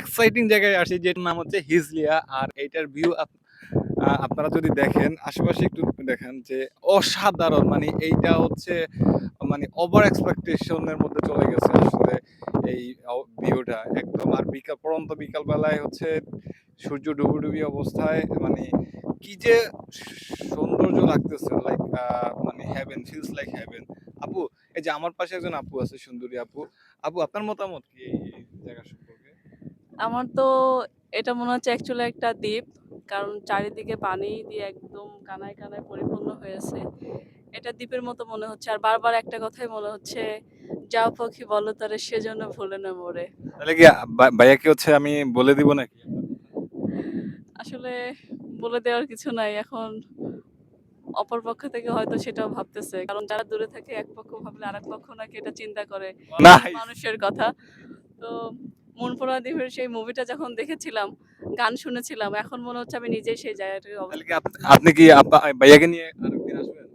Exciting জায়গায় আসি যেটার নাম হচ্ছে হিজলিয়া, আর এইটার ভিউ আপনারা যদি দেখেন, আশেপাশে একটু দেখেন যে অসাধারণ মানে এইটা হচ্ছে মানে ওভার এক্সপেকটেশনের মধ্যে চলে গেছে আসলে এই ভিউটা একদম, আর বিকাল, পরন্ত বিকাল বেলায় হচ্ছে সূর্য ডুবুডুবি অবস্থায় মানে কি যে সৌন্দর্য লাগতেছে লাইক মানে হেভেন ফিলস লাইক হেভেন আপু, এই যে আমার পাশে একজন আপু আছে, সুন্দরী আপু। আপু, আপনার মতামত কি এই এই জায়গা সম্পর্কে আমার তো এটা মনে হচ্ছে অ্যাকচুয়ালি একটা দ্বীপ কারণ চারিদিকে পানি দিয়ে একদম কানায় কানায় পরিপূর্ণ হয়েছে। এটা দ্বীপের মতো মনে হচ্ছে। আর বারবার একটা কথাই মনে হচ্ছে যাও পাখি বলো তারে সেজন্য ভুলে না মরে। তাহলে কি ভাইয়াকে হচ্ছে আমি বলে দিব নাকি? আসলে বলে দেওয়ার কিছু নাই। এখন অপর পক্ষ থেকে হয়তো সেটাও ভাবতেছে। কারণ যারা দূরে থাকে এক পক্ষ ভাবলে আরেক পক্ষ নাকি এটা চিন্তা করে। মানুষের কথা। তো মনপুরা দ্বীপের সেই মুভিটা যখন দেখেছিলাম গান শুনেছিলাম এখন মনে হচ্ছে আমি নিজেই সেই জায়গাটাকে আপনি কি ভাইয়াকে নিয়ে আরেকদিন আসবেন?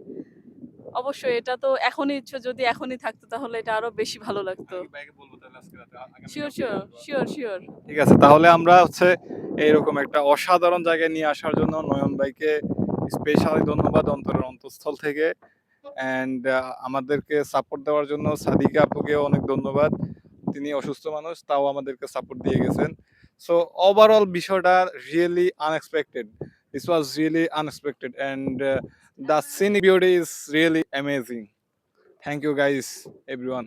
অবশ্যই এটা তো এখনই ইচ্ছে যদি এখনই থাকতো তাহলে এটা আরও বেশি ভালো লাগতো। শিওর শিওর শিওর শিওর ঠিক আছে তাহলে আমরা হচ্ছে এইরকম একটা অসাধারণ জায়গায় নিয়ে আসার জন্য নয়ন ভাইকে স্পেশালি ধন্যবাদ অন্তরের অন্তঃস্থল থেকে। অ্যান্ড আমাদেরকে সাপোর্ট দেওয়ার জন্য সাদিকা আপুকে অনেক ধন্যবাদ। তিনি অসুস্থ মানুষ, তাও আমাদেরকে সাপোর্ট দিয়ে গেছেন। সো ওভারঅল বিষয়টা really unexpected this was really unexpected and the scene beauty is really amazing thank you guys everyone